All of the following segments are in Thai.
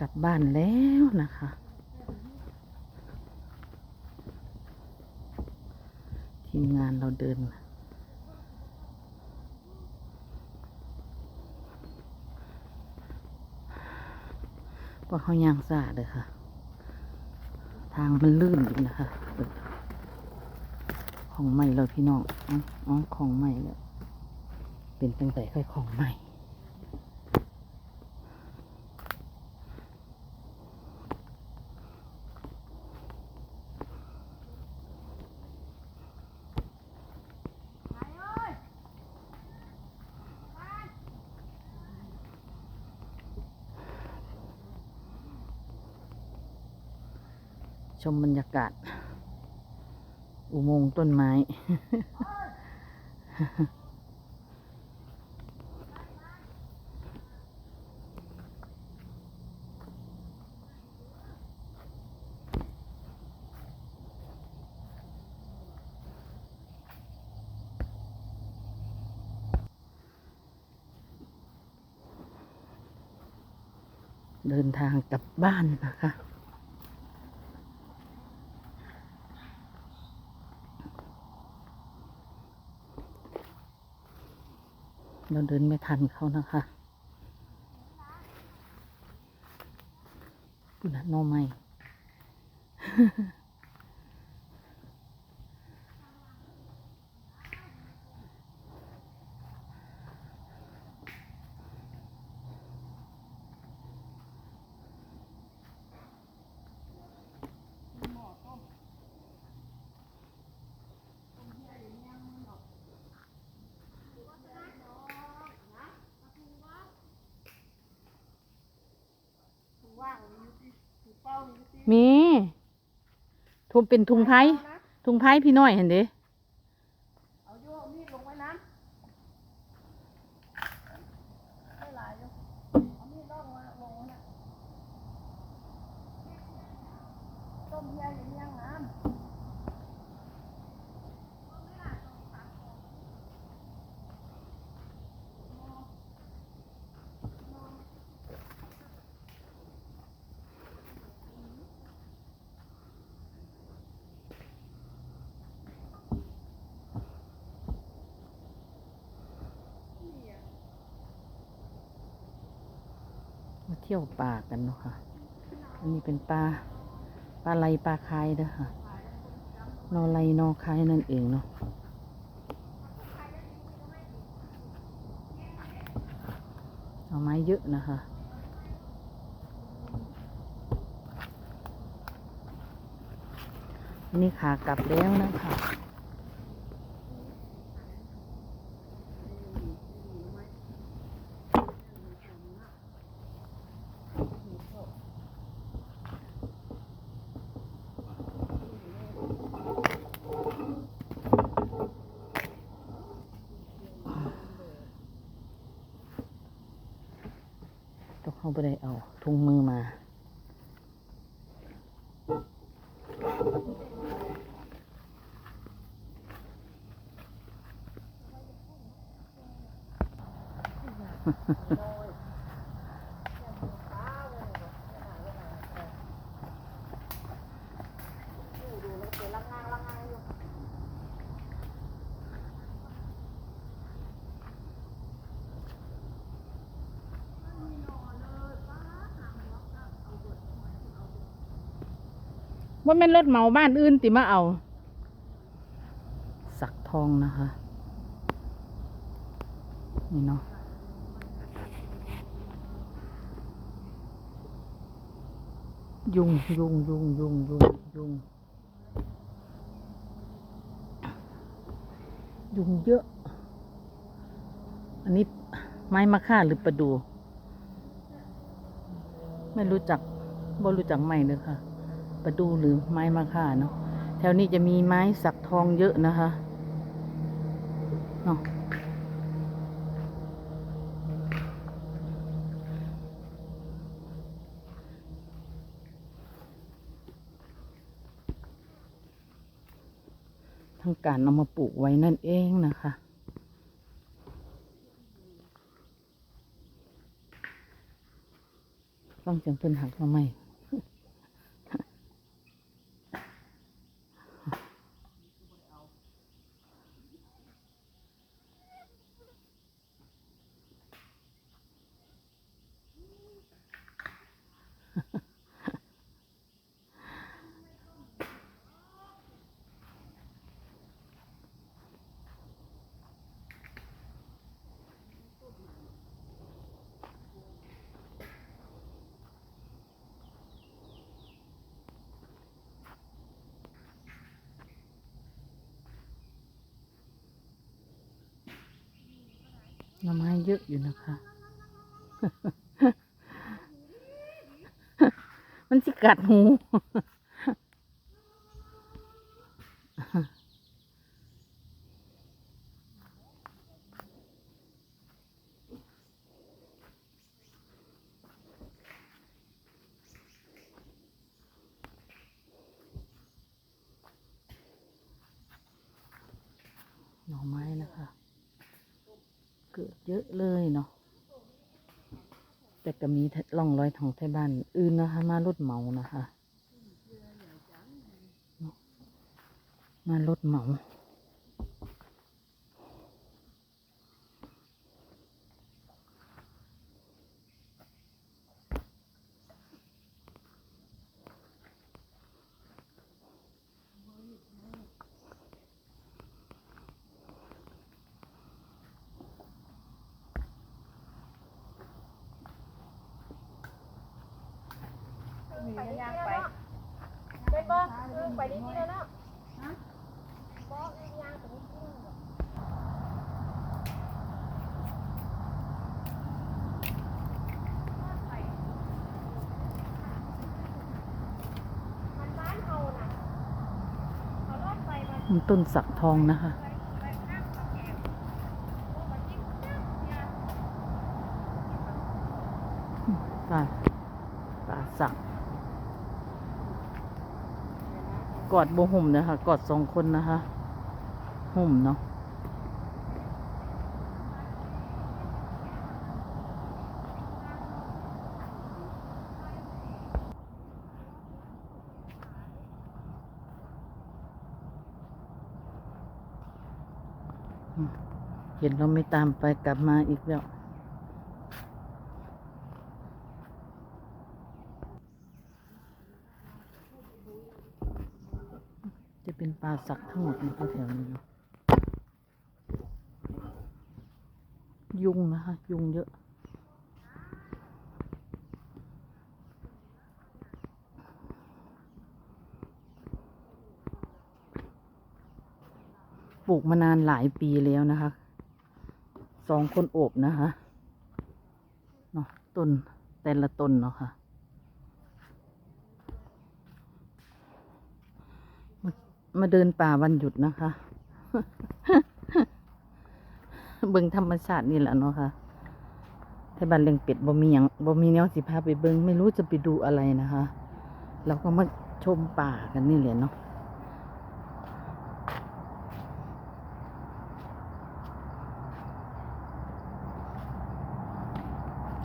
กลับบ้านแล้วนะคะ ทีมงานเราเดินเพราะเขายางสาเลยค่ะ ทางมันลื่นอยู่นะคะ ของใหม่เราพี่น้องอ๋อของใหม่แล้วเป็นตั้งแต่ค่อยของใหม่ ชมบรรยากาศ อุโมงค์ต้นไม้ เดินทางกลับบ้านนะคะ เราเดินไม่ทันเขานะคะปุณะโนไม่ มีทุมเป็นทุงไพ่ทุงไพ่พี่น้อยเห็นเด้ เอาโยกมีดลงไว้นะไม่หลายอยู่เอามีดลงมาลงไว้นะต้มเฮียอย่างนี้ยังน้ำ มาเที่ยวป่ากันเนาะค่ะ อันนี้เป็นปลาปลาไหลปลาคายเด้อค่ะ นอไหลนอคายนั่นเองเนาะเอาไม้เยอะนะคะนนี้ขากลับแล้วนะคะ เขาไปได้เอาถุงมือมา ดูแล้วเดี๋ยวลังงางลังงางอยู่ ว่าแม่นรถเหมาบ้านอื่นติมาเอา สักทองนะคะ นี่เนาะยุงยุงยุงยุงยุงยุงยุงเยอะ อันนี้ไม้มะค่าหรือประดู ไม่รู้จักบ่รู้จักไม้เลยค่ะ ประดูหรือไม้มะค่าเนาะแถวนี้จะมีไม้สักทองเยอะนะคะเนาะทั้งการเอามาปลูกไว้นั่นเองนะคะฟังเสียงเพิ่นหักมาใหม่ หน่อไม้เยอะอยู่นะคะ มันสิกัดหู หน่อไม้นะคะ เยอะเลยเนาะแต่ก็มีร่องรอยของไทยบ้านอื่นนะคะ มารถเหมานะคะเนาะมารถเหมา ไปย่างไปเป็นบ่เออไปนี่แล้วเนาะฮะบ่ย่างไปนี่เด้อฮะมันต้นสักทองนะคะ ไปนั่งกับแขกโอ้มันยิ่งจังเนี่ย ป่าป่าสัก กอดโบหุ่มนะคะกอดสองคนนะคะ หุ่มเนาะเห็นเราไม่ตามไปกลับมาอีกแล้ว จะเปลาสักทั้งหมดนแถวนี้ ยุงนะคะ ยุงเยอะปลูกมานานหลายปีแล้วนะคะ สองคนโอบนะคะเนาะต้นแต่ละต้นเนาะค่ะา มาเดินป่าวันหยุดนะคะ เบิ่งธรรมชาตินี่แหละเนาะค่ะที่บ้านเลี้ยงเป็ดบ่มีหยังบ่มีแนวสิพาไปเบิ่งไม่รู้จะไปดูอะไรนะคะเราก็มาชมป่ากันนี่แหละเนาะ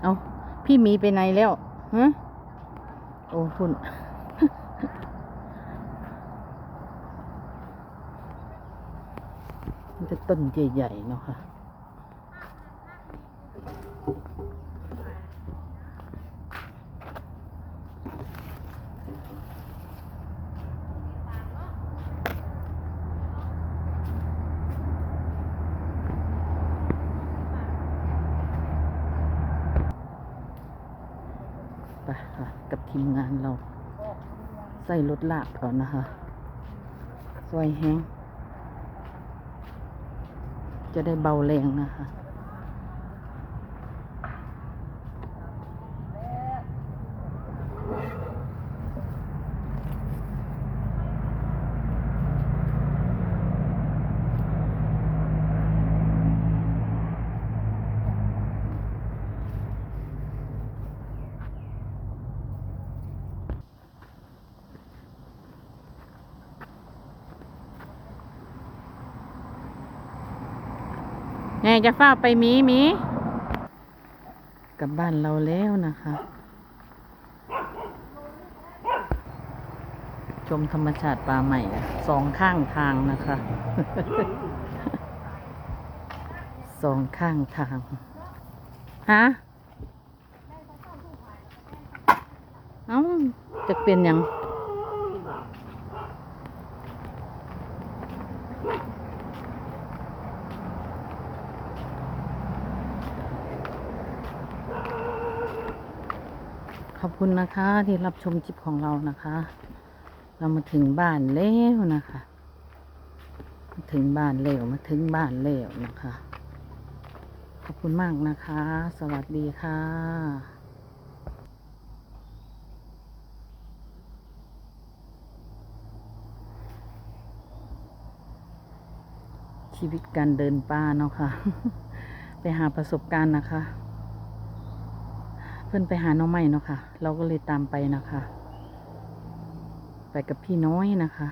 เอาพี่มีไปไหนแล้วฮะโอ้คุณ มันจะ ต้นใหญ่ๆเนาะค่ะ ไปค่ะ กับทีมงานเรา ใส่รถลากก่อนนะคะซอยแห้ง จะได้เบาแรงนะคะ ไงจะเฝ้าไปมีมีกลับบ้านเราแล้วนะคะ ชมธรรมชาติป่าใหม่สองข้างทางนะคะสองข้างทาง ฮะ เอ้าจะเป็นยัง ขอบคุณนะคะที่รับชมคลิปของเรานะคะ เรามาถึงบ้านแล้วนะคะมาถึงบ้านแล้วมาถึงบ้านแล้วนะคะ ขอบคุณมากนะคะ สวัสดีค่ะชีวิตการเดินป่าเนาะค่ะ ไปหาประสบการณ์นะคะ พื่อนไปหาน้องใหม่เนาะค่ะ เราก็เลยตามไปนะคะ ไปกับพี่น้อยนะคะ